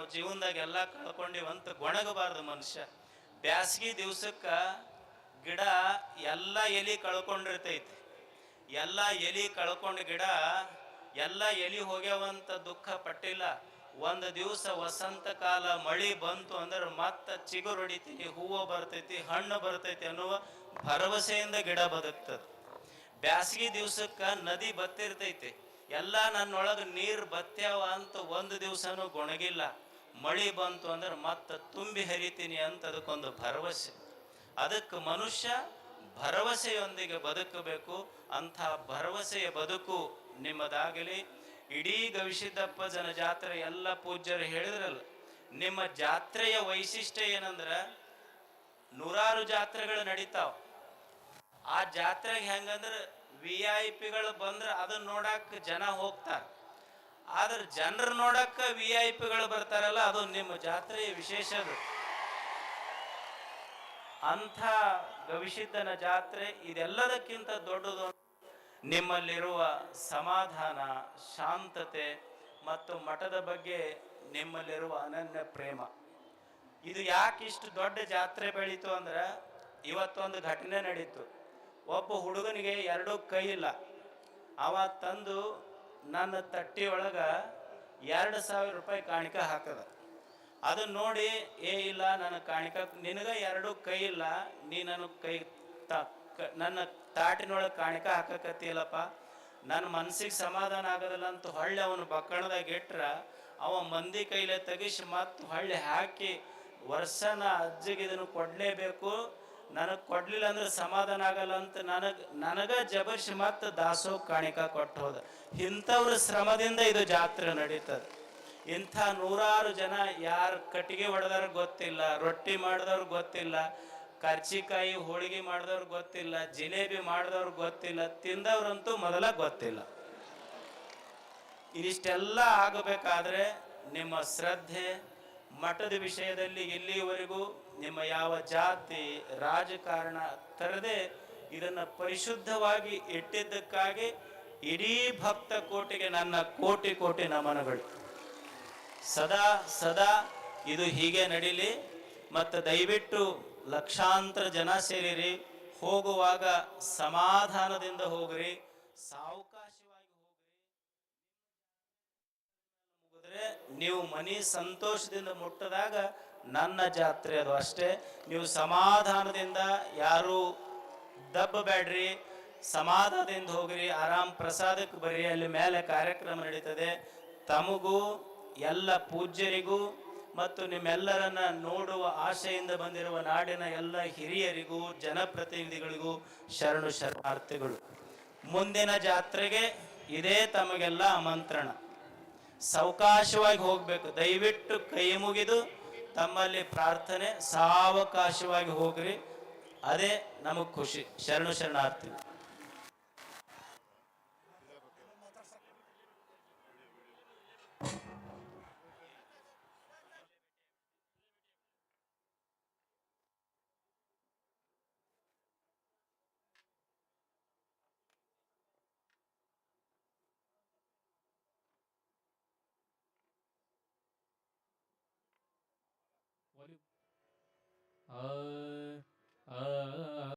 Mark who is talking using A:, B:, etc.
A: ನಾವು ಜೀವನದಾಗ ಎಲ್ಲ ಕಳ್ಕೊಂಡಿವಂತ ಗೊಣಗಬಾರ್ದು ಮನುಷ್ಯ. ಬ್ಯಾಸಗಿ ದಿವ್ಸಕ್ಕ ಗಿಡ ಎಲ್ಲ ಎಲಿ ಕಳ್ಕೊಂಡಿರ್ತೈತಿ. ಎಲ್ಲ ಎಲಿ ಕಳ್ಕೊಂಡ ಗಿಡ ಎಲ್ಲ ಎಲಿ ಹೋಗ್ಯಾವಂತ ದುಃಖ ಪಟ್ಟಿಲ್ಲ. ಒಂದು ದಿವಸ ವಸಂತ ಕಾಲ ಮಳಿ ಬಂತು ಅಂದ್ರೆ ಮತ್ತೆ ಚಿಗುರು ಹೊಡಿತೈತಿ, ಹೂವು ಬರ್ತೈತಿ, ಹಣ್ಣು ಬರ್ತೈತಿ ಅನ್ನುವ ಭರವಸೆಯಿಂದ ಗಿಡ ಬದುಕ್ತದೆ. ಬ್ಯಾಸಗಿ ದಿವ್ಸಕ್ಕ ನದಿ ಬತ್ತಿರ್ತೈತಿ. ಎಲ್ಲ ನನ್ನೊಳಗೆ ನೀರು ಬತ್ತ್ಯಾವ ಅಂತ ಒಂದು ದಿವಸನೂ ಗೊಣಗಿಲ್ಲ. ಮಳಿ ಬಂತು ಅಂದ್ರೆ ಮತ್ತೆ ತುಂಬಿ ಹರಿತೀನಿ ಅಂತ ಅದಕ್ಕೊಂದು ಭರವಸೆ. ಅದಕ್ಕೆ ಮನುಷ್ಯ ಭರವಸೆಯೊಂದಿಗೆ ಬದುಕಬೇಕು. ಅಂಥ ಭರವಸೆಯ ಬದುಕು ನಿಮ್ಮದಾಗಲಿ. ಇಡೀ ಗವಿಸಿದ್ದಪ್ಪ ಜನ ಜಾತ್ರೆ ಎಲ್ಲ ಪೂಜ್ಯರು ಹೇಳಿದ್ರಲ್ಲ, ನಿಮ್ಮ ಜಾತ್ರೆಯ ವೈಶಿಷ್ಟ್ಯ ಏನಂದ್ರೆ ನೂರಾರು ಜಾತ್ರೆಗಳು ನಡೀತಾವ. ಆ ಜಾತ್ರೆಗೆ ಹೆಂಗಂದ್ರೆ ವಿ ಐ ಪಿಗಳು ಬಂದ್ರೆ ಅದನ್ನ ನೋಡಕ್ಕೆ ಜನ ಹೋಗ್ತಾರ. ಆದ್ರೆ ಜನರು ನೋಡಕ್ಕ ವಿ ಐ ಪಿಗಳು ಬರ್ತಾರಲ್ಲ, ಅದು ನಿಮ್ಮ ಜಾತ್ರೆಯ ವಿಶೇಷ ಅದು. ಅಂಥ ಗವಿಸಿದ್ದನ ಜಾತ್ರೆ ಇದೆಲ್ಲದಕ್ಕಿಂತ ದೊಡ್ಡದು ನಿಮ್ಮಲ್ಲಿರುವ ಸಮಾಧಾನ, ಶಾಂತತೆ ಮತ್ತು ಮಠದ ಬಗ್ಗೆ ನಿಮ್ಮಲ್ಲಿರುವ ಅನನ್ಯ ಪ್ರೇಮ. ಇದು ಯಾಕೆ ಇಷ್ಟು ದೊಡ್ಡ ಜಾತ್ರೆ ಬೆಳೀತು ಅಂದ್ರೆ, ಇವತ್ತೊಂದು ಘಟನೆ ನಡೀತು. ಒಬ್ಬ ಹುಡುಗನಿಗೆ ಎರಡೂ ಕೈ ಇಲ್ಲ ಅವ ತಂದು ನನ್ನ ತಟ್ಟಿ ಒಳಗೆ ಎರಡು ಸಾವಿರ ರೂಪಾಯಿ ಕಾಣಿಕ ಹಾಕದ. ಅದನ್ನ ನೋಡಿ, ಏ ಇಲ್ಲ, ನನ್ನ ಕಾಣಿಕ ನಿನಗೆ ಎರಡು ಕೈ ಇಲ್ಲ, ನೀ ನನ್ನ ಕೈ ತ ನನ್ನ ತಾಟಿನೊಳಗೆ ಕಾಣಿಕ ಹಾಕಕತ್ತಿಲ್ಲಪ್ಪ ನನ್ನ ಮನ್ಸಿಗೆ ಸಮಾಧಾನ ಆಗೋದಿಲ್ಲ ಅಂತ ಹೊಳ್ಳಿ ಅವನು ಬಕ್ಕಣದಾಗ ಇಟ್ರ, ಅವ ಮಂದಿ ಕೈಲೆ ತೆಗಿಸಿ ಮತ್ತು ಹೊಳ್ಳಿ ಹಾಕಿ ವರ್ಷನ ಅಜ್ಜಿಗೆ ಇದನ್ನು ಕೊಡಲೇಬೇಕು. ನನಗೆ ಕೊಡ್ಲಿಲ್ಲ ಅಂದ್ರೆ ಸಮಾಧಾನ ಆಗಲ್ಲ ಅಂತ ನನಗೆ, ನನಗ ಜಬರ್ಸಿ ಮತ್ತೆ ದಾಸೋ ಕಾಣಿಕ ಕೊಟ್ಟು ಹೋದ. ಇಂಥವ್ರ ಶ್ರಮದಿಂದ ಇದು ಜಾತ್ರೆ ನಡೀತದೆ. ಇಂಥ ನೂರಾರು ಜನ ಯಾರು ಕಟ್ಟಿಗೆ ಹೊಡೆದವ್ರು ಗೊತ್ತಿಲ್ಲ, ರೊಟ್ಟಿ ಮಾಡಿದವ್ರು ಗೊತ್ತಿಲ್ಲ, ಕರ್ಚಿಕಾಯಿ ಹೋಳಿಗೆ ಮಾಡಿದವ್ರು ಗೊತ್ತಿಲ್ಲ, ಜಿಲೇಬಿ ಮಾಡಿದವ್ರು ಗೊತ್ತಿಲ್ಲ, ತಿಂದವ್ರಂತೂ ಮೊದಲ ಗೊತ್ತಿಲ್ಲ. ಇದಿಷ್ಟೆಲ್ಲ ಆಗಬೇಕಾದ್ರೆ ನಿಮ್ಮ ಶ್ರದ್ಧೆ ಮಠದ ವಿಷಯದಲ್ಲಿ ಇಲ್ಲಿಯವರೆಗೂ ನಿಮ್ಮ ಯಾವ ಜಾತಿ, ರಾಜಕಾರಣ ತರದೆ ಇದನ್ನು ಪರಿಶುದ್ಧವಾಗಿ ಇಟ್ಟಿದ್ದಕ್ಕಾಗಿ ಇಡೀ ಭಕ್ತ ಕೋಟಿಗೆ ನನ್ನ ಕೋಟಿ ಕೋಟಿ ನಮನಗಳು. ಸದಾ ಸದಾ ಇದು ಹೀಗೆ ನಡೀಲಿ. ಮತ್ತು ದಯವಿಟ್ಟು ಲಕ್ಷಾಂತರ ಜನ ಸೇರಿರಿ. ಹೋಗುವಾಗ ಸಮಾಧಾನದಿಂದ ಹೋಗ್ರಿ. ಸಾವಕಾಶವಾಗಿ ಹೋಗ್ರಿ ಮುಗಿದ್ರೆ ನೀವು ಮನಿ ಸಂತೋಷದಿಂದ ಮುಟ್ಟದಾಗ ನನ್ನ ಜಾತ್ರೆ ಅದು ಅಷ್ಟೇ. ನೀವು ಸಮಾಧಾನದಿಂದ ಯಾರು ದಬ್ಬಬೇಡ್ರಿ ಸಮಾಧಾನದಿಂದ ಹೋಗ್ರಿ, ಆರಾಮ್ ಪ್ರಸಾದಕ್ಕೆ ಬರ್ರಿ, ಅಲ್ಲಿ ಮೇಲೆ ಕಾರ್ಯಕ್ರಮ ನಡೀತದೆ. ತಮಗೂ, ಎಲ್ಲ ಪೂಜ್ಯರಿಗೂ ಮತ್ತು ನಿಮ್ಮೆಲ್ಲರನ್ನ ನೋಡುವ ಆಶೆಯಿಂದ ಬಂದಿರುವ ನಾಡಿನ ಎಲ್ಲ ಹಿರಿಯರಿಗೂ, ಜನಪ್ರತಿನಿಧಿಗಳಿಗೂ ಶರಣು ಶರಣಾರ್ಥಿಗಳು. ಮುಂದಿನ ಜಾತ್ರೆಗೆ ಇದೇ ತಮಗೆಲ್ಲ ಆಮಂತ್ರಣ. ಸಾವಕಾಶವಾಗಿ ಹೋಗ್ಬೇಕು. ದಯವಿಟ್ಟು ಕೈ ಮುಗಿದು ತಮ್ಮಲ್ಲಿ ಪ್ರಾರ್ಥನೆ ಸಾವಕಾಶವಾಗಿ ಹೋಗ್ರಿ. ಅದೇ ನಮಗೆ ಖುಷಿ. ಶರಣು ಶರಣಾರ್ಥಿ
B: ಆ